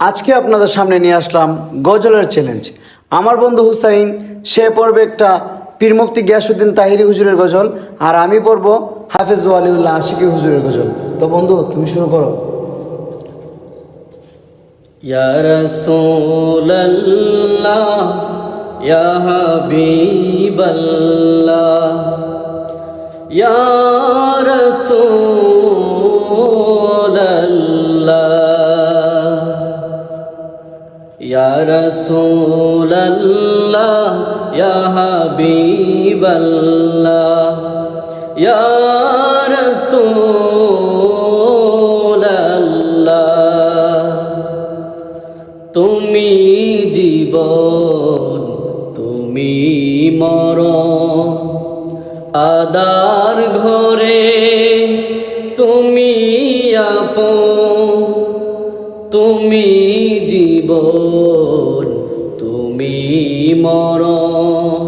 আজকে আপনাদের সামনে নিয়ে আসলাম গজলের চ্যালেঞ্জ আমার বন্ধু হুসাইন সে পড়বে একটা পীর মুফতি গিয়াসুদ্দিন তাহিরি হুজুরের গজল আর আমি পড়ব হাফেজ ওয়ালিউল্লাহ আশিকি হুজুরের গজল তো বন্ধু তুমি শুরু করো يا رسول الله يا حبيب الله يا رسول الله رسول الله يا حبيب الله يا رسول الله তুমি জীবন তুমি মরণ আদার ঘরে তুমি জীবন তুমি মরণ।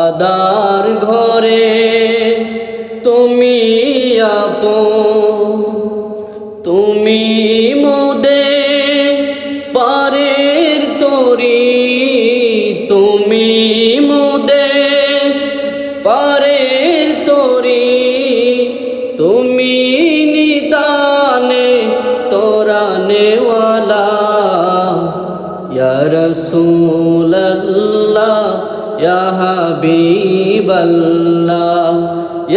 আদার ঘরে তুমি আপন তুমি মোদে পারের তরি তুমি রসুল্লাহ, ইয়া হাবিবাল্লাহ,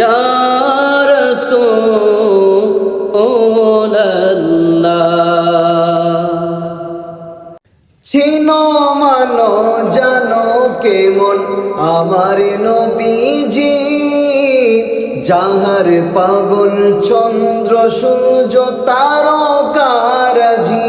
ইয়া রসুল্লাহ। চিনো মানো, জানো কেমন আমার নবীজি, যাহার পাগল চন্দ্র সূর্য তারকারাজি।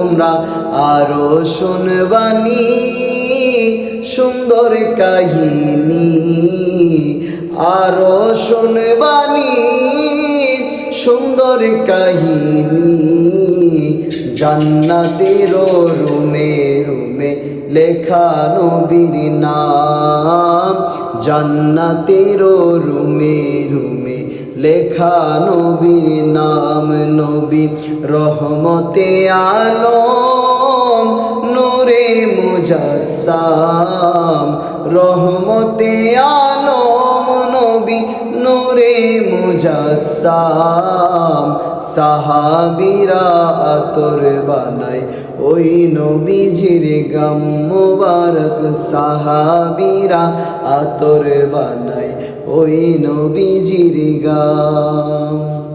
তোমরা আরও শুনবানি, সুন্দর কাহিনী। আরও শুনবানি, সুন্দর কাহিনী। জান্নাতের রুমে রুমে লেখা নবীর নাম। জান্নাতের রুমে রুমে লেখা নবীর নাম নবী রহমতে আলম নূরে মুজাসাম রহমতে আলম নবী নূরে মুজাসাম সাহাবিরা আতর বানায়। ওই নবীজির গাম মুবারক সাহাবিরা আতর বানায়। ওই নবীজির গাম